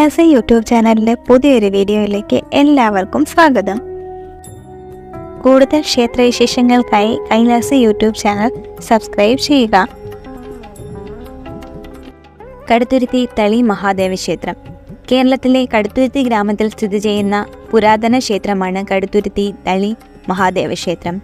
Kailasa YouTube ചാനലിലെ പുതിയൊരു വീഡിയോയിലേക്ക് എല്ലാവർക്കും സ്വാഗതം. കൂടുതൽ ക്ഷേത്രവിശേഷങ്ങൾക്കായി കൈലാസ യൂട്യൂബ് ചാനൽ സബ്സ്ക്രൈബ് ചെയ്യുക. കടുത്തുരുത്തി തളി മഹാദേവ ക്ഷേത്രം. കേരളത്തിലെ കടുത്തുരുത്തി ഗ്രാമത്തിൽ സ്ഥിതി ചെയ്യുന്ന പുരാതന ക്ഷേത്രമാണ് കടുത്തുരുത്തി തളി മഹാദേവ ക്ഷേത്രം.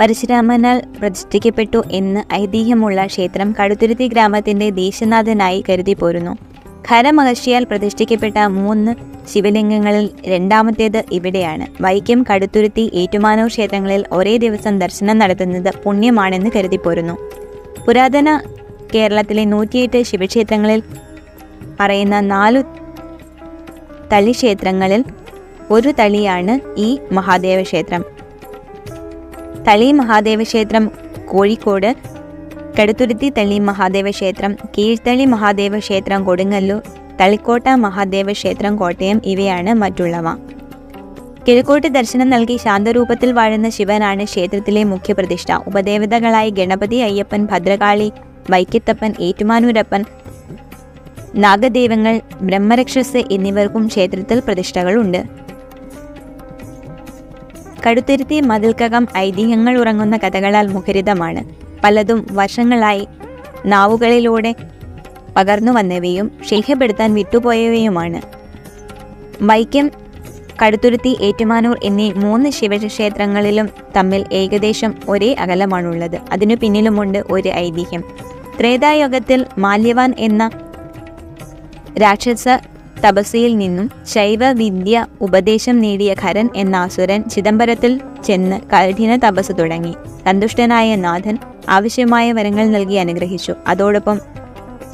പരശുരാമനാൽ പ്രതിഷ്ഠിക്കപ്പെട്ടു എന്ന് ഐതിഹ്യമുള്ള ക്ഷേത്രം കടുത്തുരുത്തി ഗ്രാമത്തിന്റെ ദേശനാഥനായി കരുതി പോരുന്നു ഖരമഹർഷിയാൽ പ്രതിഷ്ഠിക്കപ്പെട്ട മൂന്ന് ശിവലിംഗങ്ങളിൽ രണ്ടാമത്തേത് ഇവിടെയാണ്. വൈക്കം കടുത്തുരുത്തി ഏറ്റുമാനൂർ ക്ഷേത്രങ്ങളിൽ ഒരേ ദിവസം ദർശനം നടത്തുന്നത് പുണ്യമാണെന്ന് കരുതിപ്പോരുന്നു. പുരാതന കേരളത്തിലെ നൂറ്റിയെട്ട് ശിവക്ഷേത്രങ്ങളിൽ പറയുന്ന നാലു തളി ക്ഷേത്രങ്ങളിൽ ഒരു തളിയാണ് ഈ മഹാദേവ ക്ഷേത്രം തളി മഹാദേവ ക്ഷേത്രം കോഴിക്കോട് കടുത്തുരുത്തി തള്ളി മഹാദേവ ക്ഷേത്രം കീഴ്ത്തള്ളി മഹാദേവ ക്ഷേത്രം കൊടുങ്ങല്ലൂർ തളിക്കോട്ട മഹാദേവ ക്ഷേത്രം കോട്ടയം ഇവയാണ് മറ്റുള്ളവ. കിഴക്കോട്ട് ദർശനം നൽകി ശാന്തരൂപത്തിൽ വാഴുന്ന ശിവനാണ് ക്ഷേത്രത്തിലെ മുഖ്യപ്രതിഷ്ഠ. ഉപദേവതകളായി ഗണപതി അയ്യപ്പൻ ഭദ്രകാളി വൈക്കത്തപ്പൻ ഏറ്റുമാനൂരപ്പൻ നാഗദേവങ്ങൾ ബ്രഹ്മരക്ഷസ് എന്നിവർക്കും ക്ഷേത്രത്തിൽ പ്രതിഷ്ഠകളുണ്ട്. കടുത്തിരുത്തി മതിൽക്കകം ഐതിഹ്യങ്ങൾ ഉറങ്ങുന്ന കഥകളാൽ മുഖരിതമാണ്. പലതും വർഷങ്ങളായി നാവുകളിലൂടെ പകർന്നു വന്നവയും ശേഖപ്പെടുത്താൻ വിട്ടുപോയവയുമാണ്. വൈക്കം കടുത്തുരുത്തി ഏറ്റുമാനൂർ എന്നീ മൂന്ന് ശിവക്ഷേത്രങ്ങളിലും തമ്മിൽ ഏകദേശം ഒരേ അകലമാണുള്ളത്. അതിനു പിന്നിലുമുണ്ട് ഒരു ഐതിഹ്യം. ത്രേതായുഗത്തിൽ മാല്യവാൻ എന്ന രാക്ഷസ തപസ്യയിൽ നിന്നും ശൈവ വിദ്യ ഉപദേശം നേടിയ ഖരൻ എന്ന അസുരൻ ചിദംബരത്തിൽ ചെന്ന് കഠിന തപസ് തുടങ്ങി. സന്തുഷ്ടനായ നാഥൻ ആവശ്യമായ വരങ്ങൾ നൽകി അനുഗ്രഹിച്ചു. അതോടൊപ്പം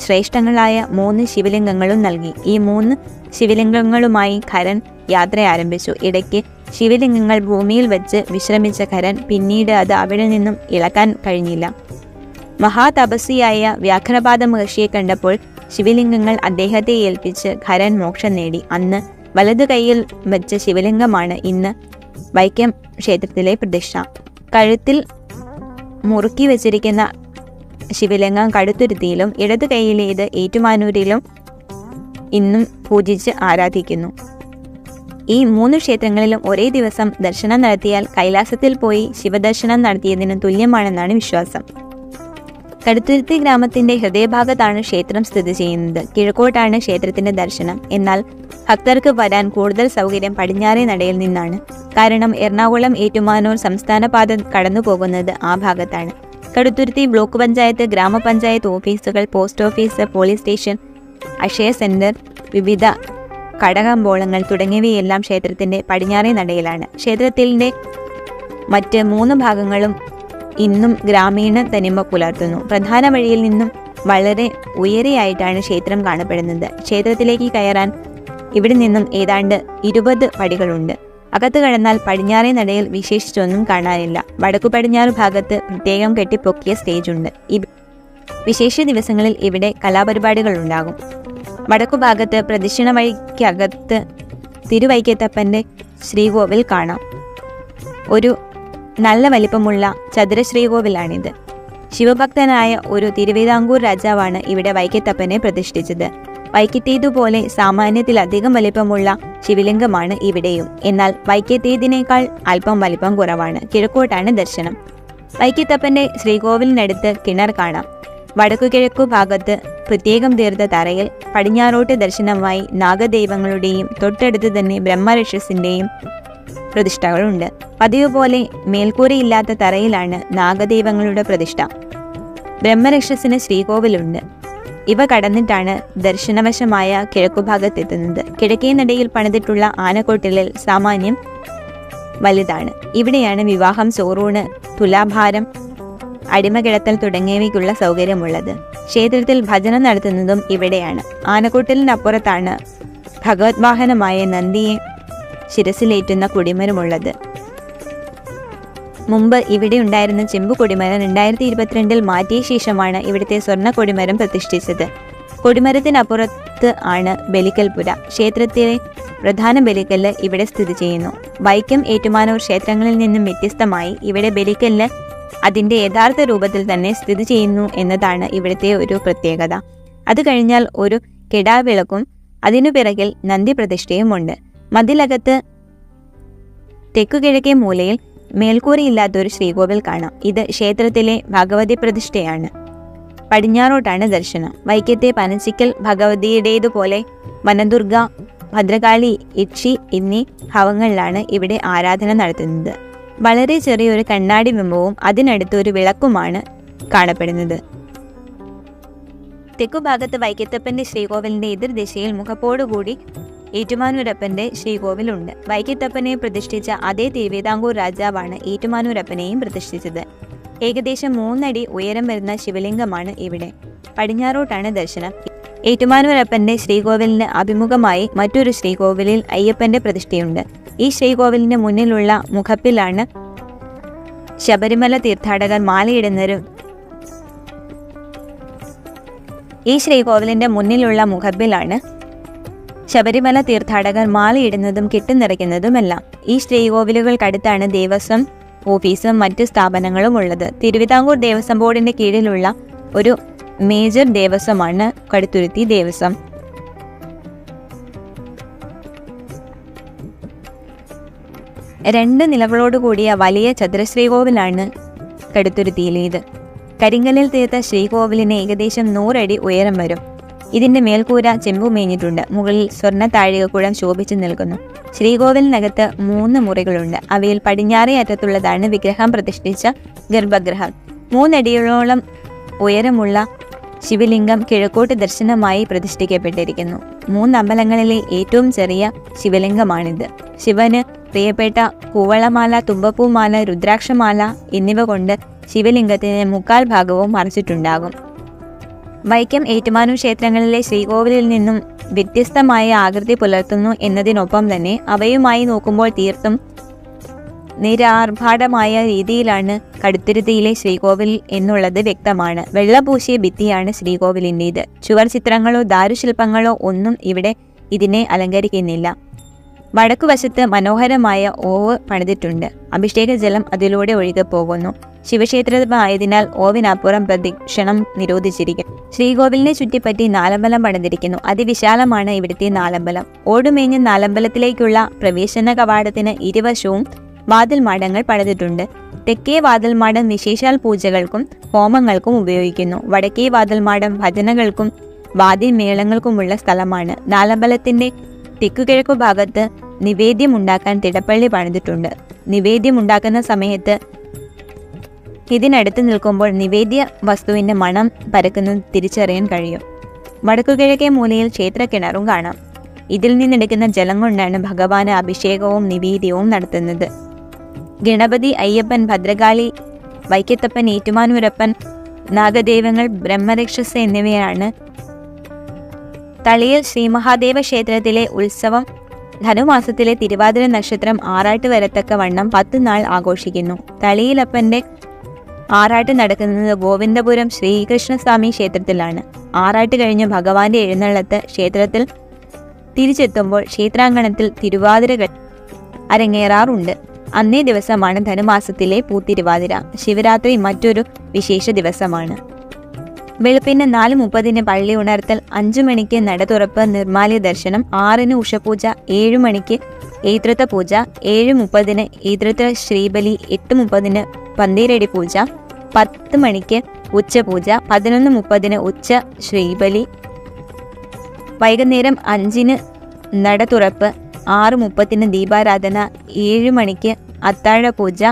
ശ്രേഷ്ഠങ്ങളായ മൂന്ന് ശിവലിംഗങ്ങളും നൽകി. ഈ മൂന്ന് ശിവലിംഗങ്ങളുമായി ഖരൻ യാത്ര ആരംഭിച്ചു. ഇടയ്ക്ക് ശിവലിംഗങ്ങൾ ഭൂമിയിൽ വെച്ച് വിശ്രമിച്ച ഖരൻ പിന്നീട് അത് അവിടെ നിന്നും ഇളക്കാൻ കഴിഞ്ഞില്ല. മഹാതപസ്വിയായ വ്യാഘ്രപാദ മഹർഷിയെ കണ്ടപ്പോൾ ശിവലിംഗങ്ങൾ അദ്ദേഹത്തെ ഏൽപ്പിച്ച് ഖരൻ മോക്ഷം നേടി. അന്ന് വലതു കൈയിൽ വെച്ച ശിവലിംഗമാണ് ഇന്ന് വൈക്കം ക്ഷേത്രത്തിലെ പ്രതിഷ്ഠ. കഴുത്തിൽ മുറുക്കി വെച്ചിരിക്കുന്ന ശിവലിംഗം കടുത്തുരുത്തിയിലും ഇടതു കൈയിലേത് ഏറ്റുമാനൂരിലും ഇന്നും പൂജിച്ച് ആരാധിക്കുന്നു. ഈ മൂന്ന് ക്ഷേത്രങ്ങളിലും ഒരേ ദിവസം ദർശനം നടത്തിയാൽ കൈലാസത്തിൽ പോയി ശിവദർശനം നടത്തിയതിന് തുല്യമാണെന്നാണ് വിശ്വാസം. കടുത്തുരുത്തി ഗ്രാമത്തിന്റെ ഹൃദയഭാഗത്താണ് ക്ഷേത്രം സ്ഥിതി ചെയ്യുന്നത്. കിഴക്കോട്ടാണ് ക്ഷേത്രത്തിന്റെ ദർശനം. എന്നാൽ ഭക്തർക്ക് വരാൻ കൂടുതൽ സൗകര്യം പടിഞ്ഞാറേ നടയിൽ നിന്നാണ്. കാരണം എറണാകുളം ഏറ്റുമാനൂർ സംസ്ഥാന പാത കടന്നു പോകുന്നത് ആ ഭാഗത്താണ്. കടുത്തുരുത്തി ബ്ലോക്ക് പഞ്ചായത്ത് ഗ്രാമപഞ്ചായത്ത് ഓഫീസുകൾ post office police station Akshaya centre വിവിധ കടകമ്പോളങ്ങൾ തുടങ്ങിയവയെല്ലാം ക്ഷേത്രത്തിന്റെ പടിഞ്ഞാറേ നടയിലാണ്. ക്ഷേത്രത്തിന്റെ മറ്റ് മൂന്ന് ഭാഗങ്ങളും ഇന്നും ഗ്രാമീണ തനിമ പുലർത്തുന്നു. പ്രധാന വഴിയിൽ നിന്നും വളരെ ഉയരെയായിട്ടാണ് ക്ഷേത്രം കാണപ്പെടുന്നത്. ക്ഷേത്രത്തിലേക്ക് കയറാൻ ഇവിടെ നിന്നും ഏതാണ്ട് ഇരുപത് പടികളുണ്ട്. അകത്ത് കടന്നാൽ പടിഞ്ഞാറേ നടയിൽ വിശേഷിച്ചൊന്നും കാണാനില്ല. വടക്കു പടിഞ്ഞാറ് ഭാഗത്ത് പ്രത്യേകം കെട്ടിപ്പൊക്കിയ സ്റ്റേജ് ഉണ്ട്. വിശേഷ ദിവസങ്ങളിൽ ഇവിടെ കലാപരിപാടികൾ ഉണ്ടാകും വടക്കു ഭാഗത്ത് പ്രദക്ഷിണ വഴിക്കകത്ത് തിരുവൈക്കത്തപ്പന്റെ ശ്രീകോവിൽ കാണാം. ഒരു നല്ല വലിപ്പമുള്ള ചതുര ശ്രീകോവിലാണിത് ശിവഭക്തനായ ഒരു തിരുവിതാംകൂർ രാജാവാണ് ഇവിടെ വൈക്കത്തപ്പനെ പ്രതിഷ്ഠിച്ചത്. വൈക്കത്തേതുപോലെ സാമാന്യത്തിലധികം വലിപ്പമുള്ള ശിവലിംഗമാണ് ഇവിടെയും. എന്നാൽ വൈക്കത്തേതിനേക്കാൾ അല്പം വലിപ്പം കുറവാണ്. കിഴക്കോട്ടാണ് ദർശനം. വൈക്കത്തപ്പന്റെ ശ്രീകോവിലിനടുത്ത് കിണർ കാണാം. വടക്കു കിഴക്കു ഭാഗത്ത് പ്രത്യേകം തീർത്ത തറയിൽ പടിഞ്ഞാറോട്ട് ദർശനമായി നാഗദൈവങ്ങളുടെയും തൊട്ടടുത്ത് തന്നെ ബ്രഹ്മരക്ഷസിന്റെയും പ്രതിഷ്ഠകളുണ്ട്. പതിവ് പോലെ മേൽക്കൂരയില്ലാത്ത തറയിലാണ് നാഗദൈവങ്ങളുടെ പ്രതിഷ്ഠ. ബ്രഹ്മരക്ഷസിന് ശ്രീകോവിലുണ്ട്. ഇവ കടന്നിട്ടാണ് ദർശനവശമായ കിഴക്കുഭാഗത്തെത്തുന്നത്. കിഴക്കേ നടയിൽ പണിതിട്ടുള്ള ആനക്കൊട്ടിലിൽ സാമാന്യം വലുതാണ്. ഇവിടെയാണ് വിവാഹം ചോറൂണ് തുലാഭാരം അടിമകിടത്തൽ തുടങ്ങിയവയ്ക്കുള്ള സൗകര്യമുള്ളത്. ക്ഷേത്രത്തിൽ ഭജനം നടത്തുന്നതും ഇവിടെയാണ്. ആനക്കൂട്ടലിനപ്പുറത്താണ് ഭഗവത് വാഹനമായ നന്ദിയെ ശിരസിലേറ്റുന്ന കൊടിമരമുള്ളത്. മുമ്പ് ഇവിടെ ഉണ്ടായിരുന്ന ചെമ്പു കൊടിമരം രണ്ടായിരത്തി ഇരുപത്തിരണ്ടിൽ മാറ്റിയ ശേഷമാണ് ഇവിടുത്തെ സ്വർണ കൊടിമരം പ്രതിഷ്ഠിച്ചത്. കൊടിമരത്തിനപ്പുറത്ത് ആണ് ബലിക്കൽപുര ക്ഷേത്രത്തിലെ പ്രധാന ബലിക്കല്ല് ഇവിടെ സ്ഥിതി ചെയ്യുന്നു. വൈക്കം ഏറ്റുമാനൂർ ക്ഷേത്രങ്ങളിൽ നിന്നും വ്യത്യസ്തമായി ഇവിടെ ബലിക്കല്ല് അതിന്റെ യഥാർത്ഥ രൂപത്തിൽ തന്നെ സ്ഥിതി ചെയ്യുന്നു എന്നതാണ് ഇവിടുത്തെ ഒരു പ്രത്യേകത. അത് കഴിഞ്ഞാൽ ഒരു കെടാവിളക്കും അതിനു പിറകിൽ നന്ദി പ്രതിഷ്ഠയുമുണ്ട്. മതിലകത്ത് തെക്കുകിഴക്കേ മൂലയിൽ മേൽക്കൂരയില്ലാത്തൊരു ശ്രീകോവിൽ കാണാം. ഇത് ക്ഷേത്രത്തിലെ ഭഗവതി പ്രതിഷ്ഠയാണ്. പടിഞ്ഞാറോട്ടാണ് ദർശനം. വൈക്കത്തെ പനച്ചിക്കൽ ഭഗവതിയുടേതുപോലെ വനദുർഗ ഭദ്രകാളി യക്ഷി എന്നീ ഭാവങ്ങളിലാണ് ഇവിടെ ആരാധന നടത്തുന്നത്. വളരെ ചെറിയൊരു കണ്ണാടി ബിംബവും അതിനടുത്ത് ഒരു വിളക്കുമാണ് കാണപ്പെടുന്നത്. തെക്കുഭാഗത്ത് വൈക്കത്തപ്പന്റെ ശ്രീകോവിലിന്റെ എതിർദിശയിൽ മുഖപ്പോടുകൂടി ഏറ്റുമാനൂരപ്പന്റെ ശ്രീകോവിലുണ്ട്. വൈക്കത്തപ്പനെ പ്രതിഷ്ഠിച്ച അതേ തിരുവിതാംകൂർ രാജാവാണ് ഏറ്റുമാനൂരപ്പനെയും പ്രതിഷ്ഠിച്ചത്. ഏകദേശം മൂന്നടി ഉയരം വരുന്ന ശിവലിംഗമാണ് ഇവിടെ. പടിഞ്ഞാറോട്ടാണ് ദർശനം. ഏറ്റുമാനൂരപ്പന്റെ ശ്രീകോവിലിന് അഭിമുഖമായി മറ്റൊരു ശ്രീകോവിലിൽ അയ്യപ്പന്റെ പ്രതിഷ്ഠയുണ്ട്. ഈ ശ്രീകോവിലിന് മുന്നിലുള്ള മുഖപ്പിലാണ് ശബരിമല തീർത്ഥാടകർ മാലയിടുന്നതും ഈ ശ്രീകോവിലിന്റെ മുന്നിലുള്ള മുഖപ്പിലാണ് ശബരിമല തീർത്ഥാടകർ മാലയിടുന്നതും കെട്ടുനിറയ്ക്കുന്നതുമെല്ലാം ഈ ശ്രീകോവിലുകൾക്കടുത്താണ് ദേവസ്വം ഓഫീസും മറ്റ് സ്ഥാപനങ്ങളും ഉള്ളത്. തിരുവിതാംകൂർ ദേവസ്വം ബോർഡിന്റെ കീഴിലുള്ള ഒരു മേജർ ദേവസ്വമാണ് കടുത്തുരുത്തി ദേവസ്വം. രണ്ട് നിലകളോട് കൂടിയ വലിയ ചതുരശ്രീകോവിലാണ് കടുത്തുരുത്തിയിലേത്. കരിങ്കലിൽ തീർത്ത ശ്രീകോവിലിന് ഏകദേശം നൂറടി ഉയരം വരും. ഇതിന്റെ മേൽക്കൂര ചെമ്പു മേഞ്ഞിട്ടുണ്ട്. മുകളിൽ സ്വർണ താഴികക്കുഴം ശോഭിച്ചു നിൽക്കുന്നു. ശ്രീകോവിലിനകത്ത് മൂന്ന് മുറികളുണ്ട്. അവയിൽ പടിഞ്ഞാറേ അറ്റത്തുള്ളതാണ് വിഗ്രഹം പ്രതിഷ്ഠിച്ച ഗർഭഗൃഹം. മൂന്നടിയോളം ഉയരമുള്ള ശിവലിംഗം കിഴക്കോട്ട് ദർശനമായി പ്രതിഷ്ഠിക്കപ്പെട്ടിരിക്കുന്നു. മൂന്ന് അമ്പലങ്ങളിലെ ഏറ്റവും ചെറിയ ശിവലിംഗമാണിത്. ശിവന് പ്രിയപ്പെട്ട കൂവളമാല തുമ്പപ്പൂമാല രുദ്രാക്ഷമാല എന്നിവ കൊണ്ട് ശിവലിംഗത്തിന് മുക്കാൽ ഭാഗവും മറച്ചിട്ടുണ്ടാകും. വൈക്കം ഏറ്റുമാനൂർ ക്ഷേത്രങ്ങളിലെ ശ്രീകോവിലിൽ നിന്നും വ്യത്യസ്തമായ ആകൃതി പുലർത്തുന്നു എന്നതിനൊപ്പം തന്നെ അവയുമായി നോക്കുമ്പോൾ തീർത്തും നിരാർഭാടമായ രീതിയിലാണ് കടുത്തുരുത്തിയിലെ ശ്രീകോവിൽ എന്നുള്ളത് വ്യക്തമാണ്. വെള്ളപൂശിയ ഭിത്തിയാണ് ശ്രീകോവിലിന്റേത്. ചുവർ ചിത്രങ്ങളോ ദാരുശില്പങ്ങളോ ഒന്നും ഇവിടെ ഇതിനെ അലങ്കരിക്കുന്നില്ല. വടക്കുവശത്ത് മനോഹരമായ ഓവ് പണിതിട്ടുണ്ട്. അഭിഷേക ജലം അതിലൂടെ ഒഴുകി പോകുന്നു. ശിവക്ഷേത്രമായതിനാൽ ഓവിനപ്പുറം പ്രദക്ഷിണം നിരോധിച്ചിരിക്കും ശ്രീകോവിലിനെ ചുറ്റിപ്പറ്റി നാലമ്പലം പണിതിരിക്കുന്നു. അതിവിശാലമാണ് ഇവിടുത്തെ നാലമ്പലം. ഓടുമേഞ്ഞ് നാലമ്പലത്തിലേക്കുള്ള പ്രവേശന കവാടത്തിന് ഇരുവശവും വാതിൽ മാടങ്ങൾ പണിതിട്ടുണ്ട്. തെക്കേ വാതിൽമാടം വിശേഷാൽ പൂജകൾക്കും ഹോമങ്ങൾക്കും ഉപയോഗിക്കുന്നു. വടക്കേ വാതിൽ മാടം ഭജനകൾക്കും വാദ്യമേളങ്ങൾക്കുമുള്ള സ്ഥലമാണ്. നാലമ്പലത്തിന്റെ തെക്കുകിഴക്കു ഭാഗത്ത് നിവേദ്യം ഉണ്ടാക്കാൻ തിടപ്പള്ളി പണിതിട്ടുണ്ട്. നിവേദ്യം ഉണ്ടാക്കുന്ന സമയത്ത് ഇതിനടുത്ത് നിൽക്കുമ്പോൾ നിവേദ്യ വസ്തുവിന്റെ മണം പരക്കുന്നത് തിരിച്ചറിയാൻ കഴിയും. വടക്കുകിഴക്കേ മൂലയിൽ ക്ഷേത്രക്കിണറും കാണാം. ഇതിൽ നിന്നെടുക്കുന്ന ജലം കൊണ്ടാണ് ഭഗവാന് അഭിഷേകവും നിവേദ്യവും നടത്തുന്നത്. ഗണപതി അയ്യപ്പൻ ഭദ്രകാളി വൈക്കത്തപ്പൻ ഏറ്റുമാനൂരപ്പൻ നാഗദേവങ്ങൾ ബ്രഹ്മരക്ഷസ് എന്നിവയാണ് തളിയിൽ ശ്രീമഹാദേവ ക്ഷേത്രത്തിലെ ഉത്സവം ധനുമാസത്തിലെ തിരുവാതിര നക്ഷത്രം ആറാട്ട് വരത്തക്ക വണ്ണം പത്ത് നാൾ ആഘോഷിക്കുന്നു. തളിയിലപ്പന്റെ ആറാട്ട് നടക്കുന്നത് ഗോവിന്ദപുരം ശ്രീകൃഷ്ണസ്വാമി ക്ഷേത്രത്തിലാണ്. ആറാട്ട് കഴിഞ്ഞ് ഭഗവാന്റെ എഴുന്നള്ളത്ത് ക്ഷേത്രത്തിൽ തിരിച്ചെത്തുമ്പോൾ ക്ഷേത്രാങ്കണത്തിൽ തിരുവാതിരകൾ അരങ്ങേറാറുണ്ട്. അന്നേ ദിവസമാണ് ധനുമാസത്തിലെ പൂത്തിരുവാതിര. ശിവരാത്രി മറ്റൊരു വിശേഷ ദിവസമാണ്. വെളുപ്പിന് നാല് മുപ്പതിന് പള്ളി ഉണർത്തൽ അഞ്ചു മണിക്ക് നട തുറപ്പ് നിർമാല്യ ദർശനം ആറിന് ഉഷപൂജ ഏഴു മണിക്ക് ഏതൃത്വ പൂജ ഏഴ് മുപ്പതിന് ഏതൃത്വ ശ്രീബലി എട്ട് മുപ്പതിന് പന്തീരടി പൂജ പത്ത് മണിക്ക് ഉച്ചപൂജ പതിനൊന്ന് മുപ്പതിന് ഉച്ച ശ്രീബലി. വൈകുന്നേരം അഞ്ചിന് നട തുറപ്പ് ആറ് മുപ്പത്തിന് ദീപാരാധന ഏഴ് മണിക്ക് അത്താഴ പൂജ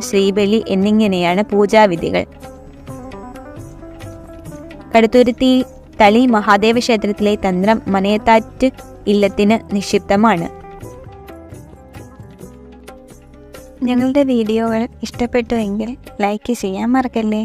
ശ്രീബലി എന്നിങ്ങനെയാണ് പൂജാവിധികൾ. കടുത്തുരുത്തി തളി മഹാദേവ ക്ഷേത്രത്തിലെ തന്ത്രം മനയത്താറ്റ് ഇല്ലത്തിന് നിക്ഷിപ്തമാണ്. ഞങ്ങളുടെ വീഡിയോകൾ ഇഷ്ടപ്പെട്ടുവെങ്കിൽ ലൈക്ക് ചെയ്യാൻ മറക്കല്ലേ?